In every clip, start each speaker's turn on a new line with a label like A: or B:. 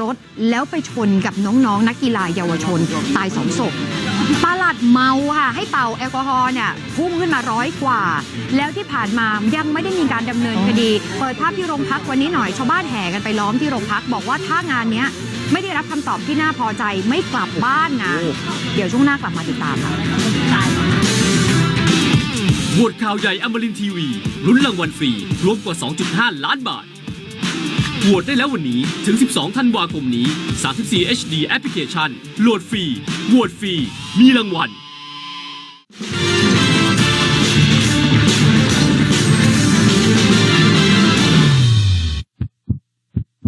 A: รถแล้วไปชนกับน้องๆ นักกีฬาเยาวชน ตายสองศพปาลัดเมาค่ะ ให้เป่าแอลกอฮอล์เนี่ยพุ่งขึ้นมาร้อยกว่า แล้วที่ผ่านมายังไม่ได้มีการดำเนินคดี เปิดภาพที่โรงพักวันนี้หน่อยชาวบ้านแห่กันไปล้อมที่โรงพักบอกว่าถ้างานเนี้ยไม่ได้รับคำตอบที่น่าพอใจไม่กลับบ้านนะเดี๋ยวช่วงหน้ากลับมาติดตามค่ะ
B: โหวตข่าวใหญ่อมรินทีวีลุ้นรางวัลฟรีรวมกว่า 2.5 ล้านบาท โหวตได้แล้ววันนี้ถึง 12 ธันวาคมนี้ 34 HD Application โหลดฟรี โหวตฟรี มีรางวัล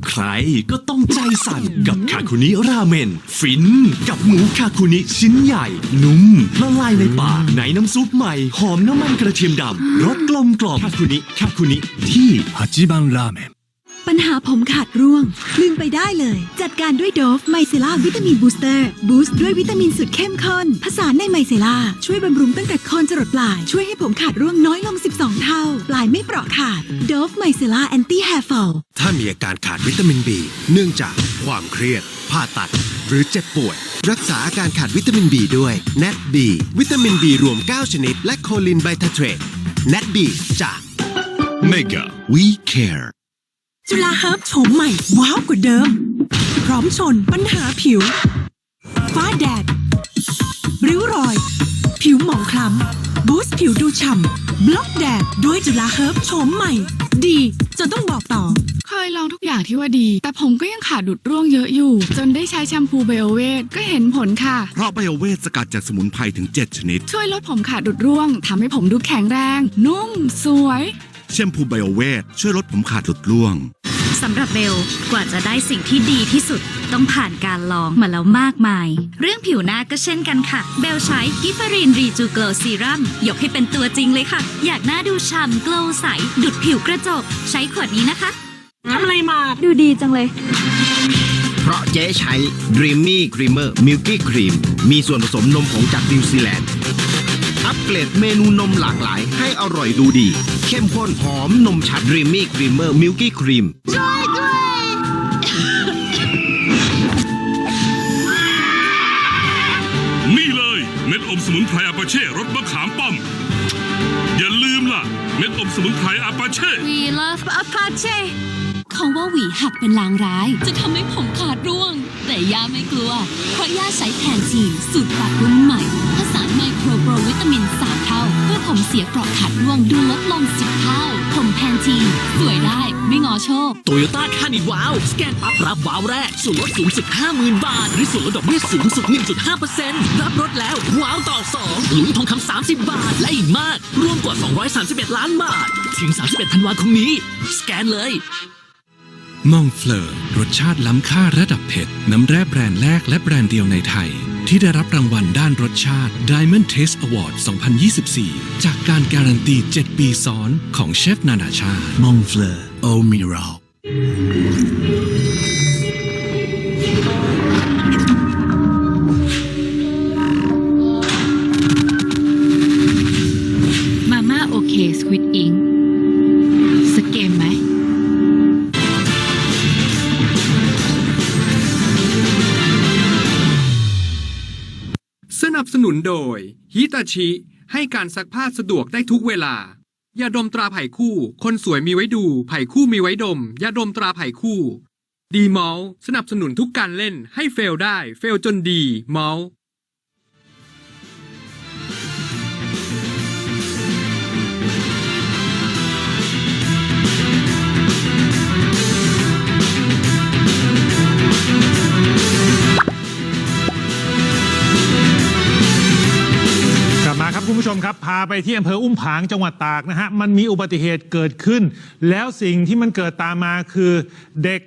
C: ใครก็ต้องใจสั่นกับคาคุนิราเมน ฟินกับหมูคาคุนิชิ้นใหญ่ นุ่มละลายในปากในน้ำซุปใหม่ หอมน้ำมันกระเทียมดำรสกลมกล่อมคาคุนิคาคุนิที่ฮัจิบังราเมน
D: ปัญหาผมขาดร่วงลืมไปได้เลย จัดการด้วยโดฟไมเซล่าวิตามินบูสเตอร์บูสต์ด้วยวิตามินสุดเข้มข้นผสานในไมเซล่าช่วยบำรุงตั้งแต่โคนจรดปลาย ช่วยให้ผมขาดร่วงน้อยลง 12 เท่า ปลายไม่เปราะขาดโดฟไมเซล่าแอนตี้แฮร์ฟอล
E: ถ้ามีอาการขาดวิตามิน B เนื่องจากความเครียด ผ่าตัด หรือเจ็บป่วย รักษาอาการขาดวิตามิน B ด้วย NAT B วิตามิน B รวม 9 ชนิด และโคลินไบทาเทรต NAT B จาก
C: Mega We Care
D: จุฬาเฮิร์บโฉมใหม่ ว้าวกว่าเดิม พร้อมชนปัญหาผิว ฟ้าแดด ริ้วรอย ผิวหมองคล้ำ บูสต์ผิวดูฉ่ำบล็อกแดด ด้วยจุฬาเฮิร์บโฉมใหม่ ดีจนต้องบอกต่อ
F: เคยลองทุกอย่างที่ว่าดี แต่ผมก็ยังขาดดุดร่วงเยอะอยู่ จนได้ใช้แชมพูไบโอเวทก็เห็นผลค่ะ
G: เพราะไบโอเวทสกัดจากสมุนไพรถึง 7 ชนิด
F: ช่วยลดผมขาดดุดร่วงทำให้ผมดูแข็งแรง นุ่ม สวย
G: แชมพูไบโอเวทช่วยลดผมขาดหลุดร่วง
H: สำหรับเบลกว่าจะได้สิ่งที่ดีที่สุดต้องผ่านการลองมาแล้วมากมาย เรื่องผิวหน้าก็เช่นกันค่ะ เบลใช้กิฟฟรีนรีจูโกลซีรัมยกให้เป็นตัวจริงเลยค่ะ อยากหน้าดูฉ่ำโกลใส ดุดผิวกระจก ใช้ขวดนี้นะคะ
D: ทำอะไรมา
H: ดูดีจังเลย
I: เพราะเจ๊ใช้ Dreamy Creamer Milky Cream มีส่วนผสมนมผงจากนิวซีแลนด์อัป เกรดเมนูนมหลากหลาย ให้อร่อยดูดี เข้มข้นหอมนมชัด Dreamy Creamer Milky Cream
J: นี่เลยเม็ดอมสมุนไพรอาปาเช่รสมะขามป้อม อย่าลืมล่ะ เม็ดอมสมุนไพรอาปาเช่
H: We love Apache เขาว่าหวีหักเป็นลางร้าย จะทำให้ผมขาดร่วง แต่ย่าไม่กลัว เพราะย่าใช้แทนทีนสูตรปรับรุ่นใหม่ผสานไสวยได้ไม่งอโชค
B: โตโยต้าคานิวาวสแกนปั๊บรับว้าวแรก ส่วนลดสูงสุด 50,000 บาท หรือส่วนลดดอกเบี้ยสูงสุด 1.5%รับรถแล้ว ว้าวต่อ 2 ลุ้นทองคำ30 บาท และอีกมาก รวมกว่า 231 ล้านบาท ถึง 31 ธันวาคมนี้ สแกนเลย
K: มองเฟลอร์รสชาติล้ำค่าระดับเผ็ด น้ำแร่แบรนด์แรกและแบรนด์เดียวในไทย ที่ได้รับรางวัลด้านรสชาติ Diamond Taste Award 2024 จากการการันตี 7 ปีซ้อนของเชฟนานาชาติ
C: มองเฟลอโอมิรัล
L: นับสนุนโดยฮิตาชิ ให้การซักผ้าสะดวกได้ทุกเวลา ยาดมตราไผ่คู่ คนสวยมีไว้ดู ไผ่คู่มีไว้ดม ยาดมตราไผ่คู่ ดีมอลสนับสนุนทุกการเล่นให้เฟลได้ เฟลจนดีมอล
M: ชมครับ พาไปที่อำเภออุ้มผางจังหวัดตากนะฮะ มันมีอุบัติเหตุเกิดขึ้น แล้วสิ่งที่มันเกิดตามมาคือเด็ก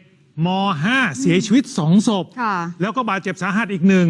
M: ม .5 เสียชีวิต2ศพ
A: ค่ะ
M: แล้วก็บาดเจ็บสาหัสอีกหนึ่ง